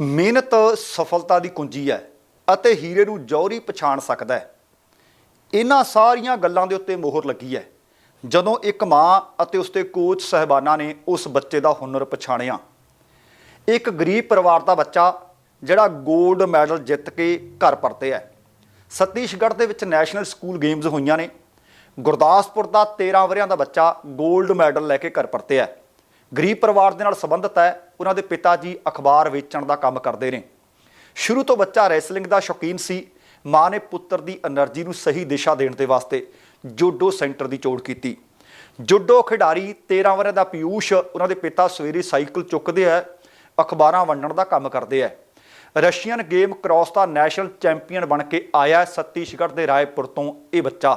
ਮਿਹਨਤ, ਸਫਲਤਾ ਦੀ ਕੁੰਜੀ ਹੈ ਅਤੇ ਹੀਰੇ ਨੂੰ ਜੌਹਰੀ ਪਛਾਣ ਸਕਦਾ ਹੈ। ਇਹਨਾਂ ਸਾਰੀਆਂ ਗੱਲਾਂ ਦੇ ਉੱਤੇ ਮੋਹਰ ਲੱਗੀ ਹੈ। ਜਦੋਂ ਇੱਕ ਮਾਂ ਅਤੇ ਉਸਦੇ ਕੋਚ ਸਹਿਬਾਨਾਂ ਨੇ ਉਸ ਬੱਚੇ ਦਾ ਹੁਨਰ ਪਛਾਣਿਆ। ਇੱਕ ਗਰੀਬ ਪਰਿਵਾਰ ਦਾ ਬੱਚਾ ਜਿਹੜਾ 골ਡ ਮੈਡਲ ਜਿੱਤ ਕੇ ਘਰ ਪਰਤੇ ਹੈ। ਸਤੀਸ਼ਗੜ੍ਹ ਦੇ ਵਿੱਚ ਨੈਸ਼ਨਲ ਸਕੂਲ ਗੇਮਸ ਹੋਈਆਂ ਨੇ। ਗੁਰਦਾਸਪੁਰ ਦਾ 13 ਵਰਿਆਂ ਦਾ ਬੱਚਾ 골ਡ ਮੈਡਲ ਲੈ ਕੇ ਘਰ ਪਰਤਿਆ ਹੈ। ਗਰੀਬ ਪਰਿਵਾਰ ਦੇ ਨਾਲ ਸੰਬੰਧਤ ਹੈ, ਉਹਨਾਂ ਦੇ ਪਿਤਾ ਜੀ ਅਖਬਾਰ ਵੇਚਣ ਦਾ ਕੰਮ ਕਰਦੇ ਨੇ। ਸ਼ੁਰੂ ਤੋਂ ਬੱਚਾ ਰੈਸਲਿੰਗ ਦਾ ਸ਼ੌਕੀਨ ਸੀ, ਮਾਂ ਨੇ ਪੁੱਤਰ ਦੀ એનર્ਜੀ ਨੂੰ ਸਹੀ ਦਿਸ਼ਾ ਦੇਣ ਦੇ ਵਾਸਤੇ ਜੁੱਡੋ ਸੈਂਟਰ ਦੀ ਚੋੜ ਕੀਤੀ। ਜੁੱਡੋ ਖਿਡਾਰੀ 13 ਵਰੇ ਦਾ ਪਿਊਸ਼ ਉਹਨਾਂ ਦੇ ਪਿਤਾ ਸਵੇਰੇ ਸਾਈਕਲ ਚੁੱਕਦੇ ਆ ਅਖਬਾਰਾਂ ਵੰਡਣ ਦਾ ਕੰਮ ਕਰਦੇ ਆ ਰਸ਼ੀਅਨ ਗੇਮ ਕ੍ਰਾਸ ਦਾ ਨੈਸ਼ਨਲ ਚੈਂਪੀਅਨ ਬਣ ਕੇ ਆਇਆ ਛੱਤੀਸਗੜ੍ਹ ਦੇ ਰਾਏਪੁਰ ਤੋਂ ਇਹ ਬੱਚਾ।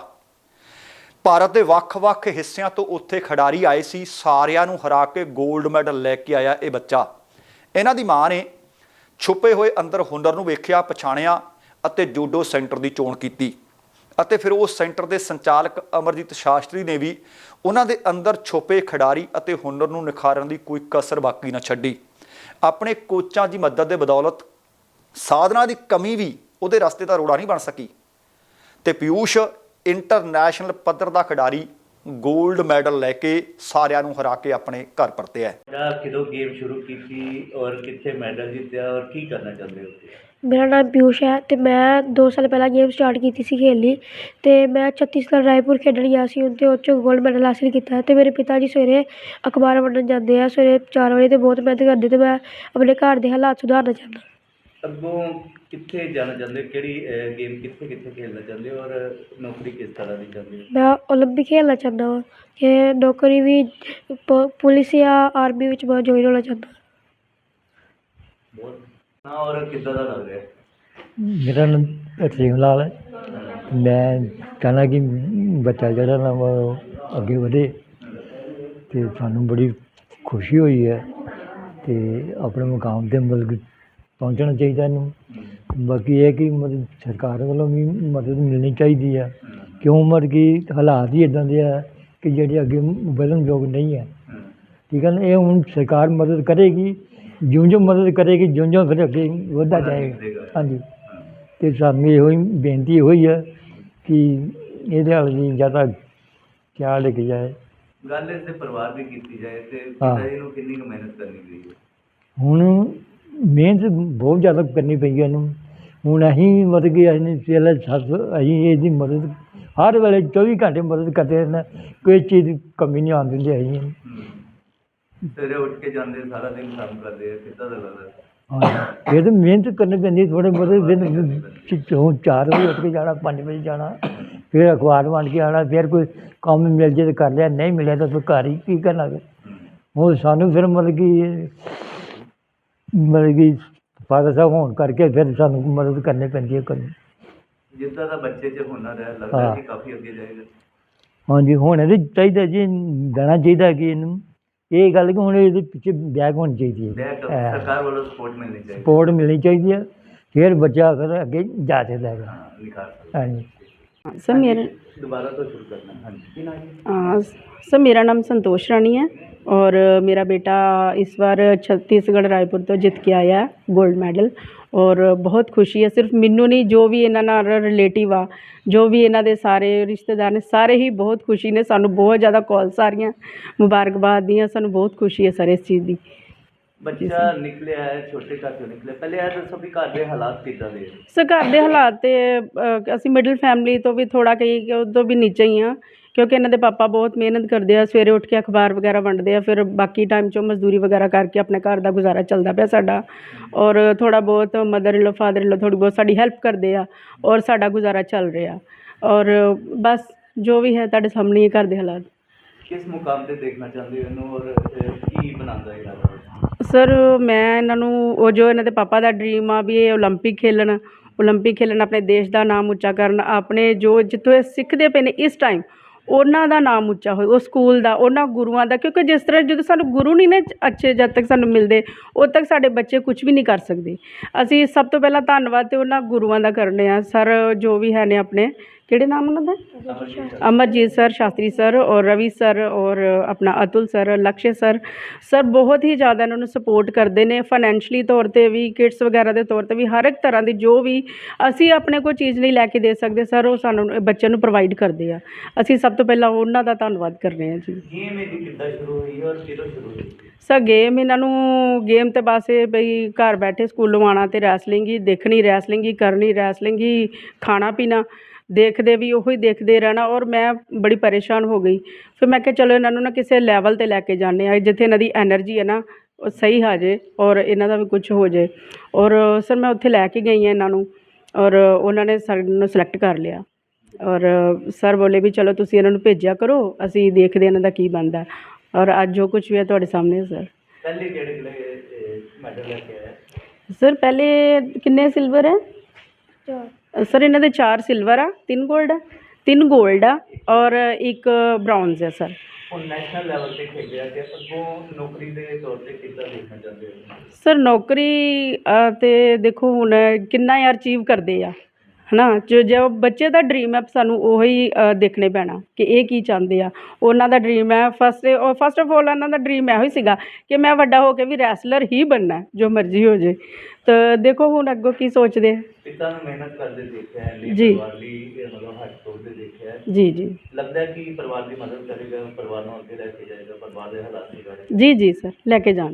ਭਾਰਤ ਦੇ ਵੱਖ-ਵੱਖ ਹਿੱਸਿਆਂ ਤੋਂ ਉੱਥੇ ਖਿਡਾਰੀ ਆਏ ਸੀ, ਸਾਰਿਆਂ ਨੂੰ ਹਰਾ ਕੇ 골ਡ ਮੈਡਲ ਲੈ ਕੇ ਆਇਆ ਇਹ ਬੱਚਾ। ਇਹਨਾਂ ਦੀ ਮਾਂ ਨੇ ਛੁਪੇ ਹੋਏ ਅੰਦਰ ਹੁਨਰ ਨੂੰ ਵੇਖਿਆ, ਪਛਾਣਿਆ ਅਤੇ ਜੂਡੋ ਸੈਂਟਰ ਦੀ ਚੋਣ ਕੀਤੀ। ਅਤੇ ਫਿਰ ਉਸ ਸੈਂਟਰ ਦੇ ਸੰਚਾਲਕ ਅਮਰਜੀਤ ਸ਼ਾਸਤਰੀ ਨੇ ਵੀ ਉਹਨਾਂ ਦੇ ਅੰਦਰ ਛੁਪੇ ਖਿਡਾਰੀ ਅਤੇ ਹੁਨਰ ਨੂੰ ਨਿਖਾਰਨ ਦੀ ਕੋਈ ਕਸਰ ਬਾਕੀ ਨਾ ਛੱਡੀ। ਆਪਣੇ ਕੋਚਾਂ ਦੀ ਮਦਦ ਦੇ ਬਦੌਲਤ ਸਾਧਨਾ ਦੀ ਕਮੀ ਵੀ ਉਹਦੇ ਰਸਤੇ ਦਾ ਰੋੜਾ ਨਹੀਂ ਬਣ ਸਕੀ। ਤੇ ਪਿਊਸ਼ ਇੰਟਰਨੈਸ਼ਨਲ ਪੱਧਰ ਦਾ ਖਿਡਾਰੀ 골ਡ ਮੈਡਲ ਲੈ ਕੇ ਸਾਰਿਆਂ ਨੂੰ ਹਰਾ ਕੇ ਆਪਣੇ ਘਰ ਪਰਤਿਆ ਹੈ। ਕਿਦੋਂ ਗੇਮ ਸ਼ੁਰੂ ਕੀਤੀ ਔਰ ਕਿੱਥੇ ਮੈਡਲ ਜਿੱਤਿਆ ਔਰ ਕੀ ਕਰਨਾ ਚਾਹੁੰਦੇ ਹੋ ਤੁਸੀਂ? ਮੇਰਾ ਨਾਮ ਪਿਊਸ਼ ਹੈ ਤੇ ਮੈਂ 2 ਸਾਲ ਪਹਿਲਾਂ ਗੇਮ ਸਟਾਰਟ ਕੀਤੀ ਸੀ ਖੇਡਣੀ ਤੇ ਮੈਂ ਛੱਤੀਸਗੜ੍ਹ ਰਾਏਪੁਰ ਖੇਡਣ ਗਿਆ ਸੀ ਉੱਥੇ ਉਹ 'ਚ ਗੋਲਡ ਮੈਡਲ ਹਾਸਿਲ ਕੀਤਾ ਤੇ ਮੇਰੇ ਪਿਤਾ ਜੀ ਸਵੇਰੇ ਅਖਬਾਰ ਵੰਡਣ ਜਾਂਦੇ ਆ ਸਵੇਰੇ 4 ਵਜੇ ਤੇ ਬਹੁਤ ਮਿਹਨਤ ਕਰਦੇ ਤੇ ਮੈਂ ਆਪਣੇ ਘਰ ਦੇ ਹਾਲਾਤ ਸੁਧਾਰਨਾ ਚਾਹੁੰਦਾ। ਅੱਗੋਂ ਕਿੱਥੇ ਜਾਣਾ ਚਾਹੁੰਦੇ ਹੋ? ਕਿਹੜੀ ਗੇਮ ਕਿੱਥੇ ਕਿੱਥੇ ਖੇਡਣਾ ਚਾਹੁੰਦੇ ਹੋ? ਔਰ ਨੌਕਰੀ ਕਿਸ ਤਰ੍ਹਾਂ ਦੀ ਚਾਹੁੰਦੇ ਹੋ? ਮੈਂ ਓਲੰਪਿਕ ਖੇਡਣਾ ਚਾਹੁੰਦਾ ਹਾਂ ਕਿ ਨੌਕਰੀ ਵੀ ਪ- ਪੁਲਿਸ ਜਾਂ ਆਰਮੀ ਵਿੱਚ ਮੈਂ ਜੁਆਇਨ ਹੋਣਾ ਚਾਹੁੰਦਾ। ਬਹੁਤ ਨਾ ਔਰ ਕਿੱਦਾਂ ਦਾ ਲੱਗ ਰਿਹਾ? ਮੇਰਾ ਨਾਮ ਰਸੀਮ ਲਾਲ ਹੈ। ਮੈਂ ਚਾਹੁੰਦਾ ਕਿ ਬੱਚਾ ਜਿਹੜਾ ਨਾ ਵਾ ਉਹ ਅੱਗੇ ਵਧੇ ਤੇ ਸਾਨੂੰ ਬੜੀ ਖੁਸ਼ੀ ਹੋਈ ਹੈ ਤੇ ਆਪਣੇ ਮੁਕਾਮ ਤੇ ਮਤਲਬ ਕਿ ਪਹੁੰਚਣਾ ਚਾਹੀਦਾ ਇਹਨੂੰ। ਬਾਕੀ ਇਹ ਕਿ ਮਤਲਬ ਸਰਕਾਰ ਵੱਲੋਂ ਵੀ ਮਦਦ ਮਿਲਣੀ ਚਾਹੀਦੀ ਹੈ ਕਿਉਂ ਮਤਲਬ ਕਿ ਹਾਲਾਤ ਹੀ ਇਦਾਂ ਦੇ ਆ ਕਿ ਜਿਹੜੇ ਅੱਗੇ ਵਧਣ ਯੋਗ ਨਹੀਂ ਹੈ ਠੀਕ ਹੈ ਨਾ? ਇਹ ਹੁਣ ਸਰਕਾਰ ਮਦਦ ਕਰੇਗੀ ਜਿਉਂ ਜਿਉਂ ਮਦਦ ਕਰੇਗੀ ਜਿਉਂ ਜਿਉਂ ਫਿਰ ਅੱਗੇ ਵਧਦਾ ਜਾਏਗਾ। ਹਾਂਜੀ। ਤੇ ਸਾਨੂੰ ਇਹੋ ਹੀ ਬੇਨਤੀ ਹੋਈ ਹੈ ਕਿ ਇਹਦੇ ਵੱਲ ਵੀ ਜ਼ਿਆਦਾ ਖਿਆਲ ਰੱਖਿਆ ਜਾਏ। ਗੱਲ ਇਸ ਦੇ ਪਰਿਵਾਰ ਦੀ ਕੀਤੀ ਜਾਏ ਤੇ। ਪਿਤਾ ਜੀ ਨੂੰ ਕਿੰਨੀ ਕੁ ਮਿਹਨਤ ਕਰਨੀ ਪਈ ਹੁਣ ਮਿਹਨਤ ਬਹੁਤ ਜ਼ਿਆਦਾ ਕਰਨੀ ਪਈ ਹੈ ਇਹਨੂੰ। ਹੁਣ ਅਸੀਂ ਮਤਲਬ ਕਿ ਅਸੀਂ ਪਹਿਲਾਂ ਸੱਸ ਅਸੀਂ ਇਹਦੀ ਮਦਦ ਹਰ ਵੇਲੇ 24 ਘੰਟੇ ਮਦਦ ਕਰਦੇ ਰਹਿੰਦੇ ਹਾਂ। ਕੋਈ ਚੀਜ਼ ਦੀ ਕਮੀ ਨਹੀਂ ਆਉਣ ਦਿੰਦੇ ਅਸੀਂ ਹਮ, ਸਵੇਰੇ ਉੱਠ ਕੇ ਜਾਂਦੇ ਸਾਰਾ ਦਿਨ ਕੰਮ ਕਰਦੇ ਆ ਕਿੱਦਾਂ ਦਾ ਲੱਗਦਾ? ਹਾਂ ਇਹ ਤਾਂ ਮਿਹਨਤ ਕਰਨੀ ਪੈਂਦੀ ਥੋੜੇ ਬਹੁਤੇ ਦਿਨ ਚੋਂ 4 ਵਜੇ ਉੱਠ ਕੇ ਜਾਣਾ 5 ਵਜੇ ਜਾਣਾ ਫਿਰ ਅਖਬਾਰ ਵੰਡ ਕੇ ਆਉਣਾ ਫਿਰ ਕੋਈ ਕੰਮ ਮਿਲ ਜੇ ਤਾਂ ਕਰ ਲਿਆ ਨਹੀਂ ਮਿਲਿਆ ਤਾਂ ਫਿਰ ਘਰ ਹੀ ਕੀ ਕਰਨਾ ਫਿਰ? ਹੁਣ ਸਾਨੂੰ ਫਿਰ ਮਤਲਬ ਕਿ ਮਤਲਬ ਕਿ ਫਾਦਰ ਸਾਹਿਬ ਹੋਣ ਕਰਕੇ ਫਿਰ ਸਾਨੂੰ ਮਦਦ ਕਰਨੀ ਪੈਂਦੀ ਹੈ ਕਰਨੀ ਜਿੱਦਾਂ ਦਾ ਬੱਚੇ 'ਚ ਹੁਨਰ ਹੈ ਲੱਗਦਾ ਹਾਂ। ਕਿ ਕਾਫੀ ਅੱਗੇ ਜਾਏਗਾ। ਹਾਂਜੀ ਹੁਣ ਇਹਦੇ ਚਾਹੀਦਾ ਜੀ ਦੇਣਾ ਚਾਹੀਦਾ ਕਿ ਇਹਨੂੰ। ਇਹ ਗੱਲ ਕਿ ਹੁਣ ਇਹਦੇ ਪਿੱਛੇ ਬੈਗ ਹੋਣੀ ਚਾਹੀਦੀ ਹੈ। ਸਰਕਾਰ ਵੱਲੋਂ ਸਪੋਰਟ ਮਿਲਣੀ ਚਾਹੀਦੀ ਸਪੋਰਟ ਮਿਲਣੀ ਚਾਹੀਦੀ ਹੈ। ਫਿਰ ਬੱਚਾ ਫਿਰ ਅੱਗੇ ਜਾ ਸਕਦਾ ਹੈਗਾ। ਹਾਂਜੀ। ਸਰ ਮੇਰਾ ਦੁਬਾਰਾ ਤੋਂ ਸ਼ੁਰੂ ਕਰਨਾ ਹਾਂਜੀ ਸਰ ਮੇਰਾ ਨਾਮ ਸੰਤੋਸ਼ ਰਾਣੀ ਹੈ। ਔਰ ਮੇਰਾ ਬੇਟਾ ਇਸ ਵਾਰ ਛੱਤੀਸਗੜ੍ਹ ਰਾਏਪੁਰ ਤੋਂ ਜਿੱਤ ਕੇ ਆਇਆ ਗੋਲਡ ਮੈਡਲ ਔਰ ਬਹੁਤ ਖੁਸ਼ੀ ਹੈ, ਸਿਰਫ ਮੈਨੂੰ ਨਹੀਂ, ਜੋ ਵੀ ਇਹਨਾਂ ਨਾਲ ਰਿਲੇਟਿਵ ਆ, ਜੋ ਵੀ ਇਹਨਾਂ ਦੇ ਸਾਰੇ ਰਿਸ਼ਤੇਦਾਰ ਨੇ, ਸਾਰੇ ਹੀ ਬਹੁਤ ਖੁਸ਼ੀ ਨੇ। ਸਾਨੂੰ ਬਹੁਤ ਜ਼ਿਆਦਾ ਕਾਲਸ ਆ ਰਹੀਆਂ, ਮੁਬਾਰਕਬਾਦ ਦੀਆਂ, ਸਾਨੂੰ ਬਹੁਤ ਖੁਸ਼ੀ ਹੈ ਸਰ ਇਸ ਚੀਜ਼ ਦੀ। ਬੱਚਾ ਨਿਕਲਿਆ ਹੈ ਛੋਟੇ ਘਰ ਚੋਂ ਨਿਕਲਿਆ। ਪਹਿਲੇ ਇਹ ਦੱਸੋ ਵੀ ਘਰ ਦੇ ਹਾਲਾਤ ਕਿੱਦਾਂ ਦੇ ਹੈ? ਸੋ ਘਰ ਦੇ ਹਾਲਾਤ ਤੇ ਅ, ਅਸੀਂ ਮਿਡਲ ਫੈਮਿਲੀ ਤੋਂ ਵੀ ਥੋੜਾ ਕਹੀ ਕਿ ਉਹ ਤੋਂ ਵੀ ਨੀਚੇ ਹੀ ਆ ਕਿਉਂਕਿ ਇਹਨਾਂ ਦੇ ਪਾਪਾ ਬਹੁਤ ਮਿਹਨਤ ਕਰਦੇ ਆ ਸਵੇਰੇ ਉੱਠ ਕੇ ਅਖਬਾਰ ਵਗੈਰਾ ਵੰਡਦੇ ਆ ਫਿਰ ਬਾਕੀ ਟਾਈਮ 'ਚੋਂ ਮਜ਼ਦੂਰੀ ਵਗੈਰਾ ਕਰਕੇ ਆਪਣੇ ਘਰ ਦਾ ਗੁਜ਼ਾਰਾ ਚੱਲਦਾ ਪਿਆ ਸਾਡਾ। ਔਰ ਥੋੜਾ ਬਹੁਤ mother in law father in ਲੋ ਥੋੜੀ ਬਹੁਤ ਸਾਡੀ ਹੈਲਪ ਕਰਦੇ ਆ ਔਰ ਸਾਡਾ ਗੁਜ਼ਾਰਾ ਚੱਲ ਰਿਹਾ। ਔਰ ਬਸ ਜੋ ਵੀ ਹੈ ਤੁਹਾਡੇ ਸਾਹਮਣੇ ਹੀ ਹੈ ਘਰ ਦੇ ਹਾਲਾਤ। ਕਿਸ ਮੁਕਾਮ ਤੇ ਦੇਖਣਾ ਚਾਹੁੰਦੇ ਹੋ ਇਹਨੂੰ ਔਰ ਅਹ, ਕੀ ਬਣਾਉਂਦਾ ਗੱਲ ਸਰ ਮੈਂ ਇਹਨਾਂ ਨੂੰ, ਉਹ ਜੋ ਇਹਨਾਂ ਦੇ ਪਾਪਾ ਦਾ ਡਰੀਮ ਆ ਵੀ ਇਹ ਓਲੰਪਿਕ ਖੇਲਣ ਓਲੰਪਿਕ ਖੇਲਣ ਆਪਣੇ ਦੇਸ਼ ਦਾ ਨਾਮ ਉੱਚਾ ਕਰਨ, ਆਪਣੇ ਜੋ ਜਿੱਥੋਂ ਇਹ ਸਿੱਖਦੇ ਪਏ ਨੇ ਇਸ ਟਾਈਮ ਉਹਨਾਂ ਦਾ ਨਾਮ ਉੱਚਾ ਹੋਏ, ਉਹ ਸਕੂਲ ਦਾ, ਉਹਨਾਂ ਗੁਰੂਆਂ ਦਾ, ਕਿਉਂਕਿ ਜਿਸ ਤਰ੍ਹਾਂ ਜਦੋਂ ਸਾਨੂੰ ਗੁਰੂ ਨਹੀਂ ਨੇ ਅੱਛੇ ਜਦ ਤੱਕ ਸਾਨੂੰ ਮਿਲਦੇ, ਉਦ ਤੱਕ ਸਾਡੇ ਬੱਚੇ ਕੁਝ ਵੀ ਨਹੀਂ ਕਰ ਸਕਦੇ। ਅਸੀਂ ਸਭ ਤੋਂ ਪਹਿਲਾਂ ਧੰਨਵਾਦ ਤੇ ਉਹਨਾਂ ਗੁਰੂਆਂ ਦਾ ਕਰਨੇ ਆ। ਸਰ ਜੋ ਵੀ ਹੈ ਨੇ ਆਪਣੇ ਕਿਹੜੇ ਨਾਮ ਉਹਨਾਂ ਦੇ? ਅਮਰਜੀਤ ਸਰ ਸ਼ਾਸਤਰੀ ਸਰ ਔਰ ਰਵੀ ਸਰ ਔਰ ਆਪਣਾ Atul sir Lakshay sir. Sir ਬਹੁਤ ਹੀ ਜ਼ਿਆਦਾ ਇਹਨਾਂ ਨੂੰ ਸਪੋਰਟ ਕਰਦੇ ਨੇ ਫਾਈਨੈਂਸ਼ਲੀ ਤੌਰ ਤੇ ਵੀ ਕਿਟਸ ਵਗੈਰਾ ਦੇ ਤੌਰ ਤੇ ਵੀ ਹਰ ਇੱਕ ਤਰ੍ਹਾਂ ਦੀ ਜੋ ਵੀ ਅਸੀਂ ਆਪਣੇ ਕੋਲ ਚੀਜ਼ ਨਹੀਂ ਲੈ ਕੇ ਦੇ ਸਕਦੇ ਸਰ ਉਹ ਸਾਨੂੰ ਬੱਚਿਆਂ ਨੂੰ ਪ੍ਰੋਵਾਈਡ ਕਰਦੇ ਆ। ਅਸੀਂ ਸਭ ਤੋਂ ਪਹਿਲਾਂ ਉਹਨਾਂ ਦਾ ਧੰਨਵਾਦ ਕਰ ਰਹੇ ਹਾਂ ਜੀ। ਗੇਮ ਇਹਦੀ ਕਿੱਦਾਂ ਸ਼ੁਰੂ ਹੋਈ ਔਰ ਕਿਦੋਂ ਸ਼ੁਰੂ ਹੋਈ? ਸਰ ਗੇਮ ਇਹਨਾਂ ਨੂੰ ਗੇਮ ਤੇ ਬਸ ਇਹ ਬਈ ਘਰ ਬੈਠੇ ਸਕੂਲੋਂ ਆਉਣਾ ਤੇ ਰੈਸਲਿੰਗ ਹੀ ਦੇਖਣੀ ਰੈਸਲਿੰਗ ਹੀ ਕਰਨੀ ਰੈਸਲਿੰਗ ਹੀ ਖਾਣਾ ਪੀਣਾ ਦੇਖਦੇ ਵੀ ਉਹੀ ਦੇਖਦੇ ਰਹਿਣਾ ਔਰ ਮੈਂ ਬੜੀ ਪਰੇਸ਼ਾਨ ਹੋ ਗਈ। ਫਿਰ ਮੈਂ ਕਿਹਾ ਚਲੋ ਇਹਨਾਂ ਨੂੰ ਨਾ ਕਿਸੇ ਲੈਵਲ ਤੇ ਲੈ ਕੇ ਜਾਂਦੇ ਆ ਜਿੱਥੇ ਇਹਨਾਂ ਦੀ એનર્ਜੀ ਹੈ ਨਾ ਉਹ ਸਹੀ ਆ ਜੇ ਔਰ ਇਹਨਾਂ ਦਾ ਵੀ ਕੁਝ ਹੋ ਜੇ ਔਰ ਸਰ ਮੈਂ ਉੱਥੇ ਲੈ ਕੇ ਗਈ ਹਾਂ ਇਹਨਾਂ ਨੂੰ ਔਰ ਉਹਨਾਂ ਨੇ ਸਰ ਨੂੰ ਸਿਲੈਕਟ ਕਰ ਲਿਆ। ਔਰ ਸਰ ਬੋਲੇ ਵੀ ਚਲੋ ਤੁਸੀਂ ਇਹਨਾਂ ਨੂੰ ਭੇਜਿਆ ਕਰੋ ਅਸੀਂ ਦੇਖਦੇ ਇਹਨਾਂ ਦਾ ਕੀ ਬਣਦਾ। ਔਰ ਅੱਜ ਜੋ ਕੁਝ ਵੀ ਹੈ ਤੁਹਾਡੇ ਸਾਹਮਣੇ ਸਰ। ਪਹਿਲੇ ਕਿਹੜੇ ਕਿਹੜੇ ਮੈਡਲ ਲੈ ਕੇ ਆਇਆ? ਸਰ ਪਹਿਲੇ ਕਿੰਨੇ ਸਿਲਵਰ ਹੈ? ਚਾਰ ਸਰ ਇਹਨਾਂ ਦੇ 4 ਸਿਲਵਰ ਆ 3 골ਡ ਆ 3 골ਡ ਆ ਔਰ ਇੱਕ ਬ੍ਰਾਊਨਜ਼ ਹੈ ਸਰ। ਹੁਣ ਨੈਸ਼ਨਲ ਲੈਵਲ ਤੇ ਖੇਡਿਆ ਤੇ ਅੱਗੋਂ ਨੌਕਰੀ ਦੇ ਤੌਰ ਤੇ ਕਿੱਦਾਂ ਦੇਖਣਾ ਚਾਹੁੰਦੇ ਹੋ? ਸਰ ਨੌਕਰੀ ਅ, ਤੇ ਦੇਖੋ ਹੁਣ ਕਿੰਨਾ ਯਾਰ ਅਚੀਵ ਕਰਦੇ ਆ। ਹਨਾ? ਜੋ ਜੋ ਬੱਚੇ ਦਾ ਡ੍ਰੀਮ ਹੈ ਸਾਨੂੰ ਉਹੀ ਦੇਖਣੇ ਪੈਣਾ ਕਿ ਇਹ ਕੀ ਚਾਹੁੰਦੇ ਆ। ਉਹਨਾਂ ਦਾ ਡ੍ਰੀਮ ਹੈ ਫਸਟ ਫਸਟ ਆਫ ਆਲ ਇਹਨਾਂ ਦਾ ਡ੍ਰੀਮ ਇਹੋ ਹੀ ਸੀਗਾ ਕਿ ਮੈਂ ਵੱਡਾ ਹੋ ਕੇ ਵੀ ਰੈਸਲਰ ਹੀ ਬਣਨਾ ਹੈ, ਜੋ ਮਰਜ਼ੀ ਹੋ ਜੇ। ਤਾਂ ਦੇਖੋ ਹੁਣ ਅੱਗੋਂ ਕੀ ਸੋਚਦੇ ਆ। ਪਿਤਾ ਨੂੰ ਮਿਹਨਤ ਕਰਦੇ ਦੇਖਿਆ ਹੈ ਜੀ। ਪਰਿਵਾਰ ਲਈ ਇਹ ਮਤਲਬ ਹੱਥ ਤੋੜਦੇ ਦੇਖਿਆ। ਹੈ ਜੀ ਜੀ। ਲੱਗਦਾ ਹੈ ਕਿ ਪਰਿਵਾਰ ਦੀ ਮਦਦ ਕਰੇਗਾ ਪਰਿਵਾਰ ਨੂੰ ਅੱਗੇ ਲੈ ਕੇ ਜਾਏਗਾ ਪਰਿਵਾਰ ਦੇ ਹਾਲਾਤ ਜੀ ਜੀ ਸਰ ਲੈ ਕੇ ਜਾਣ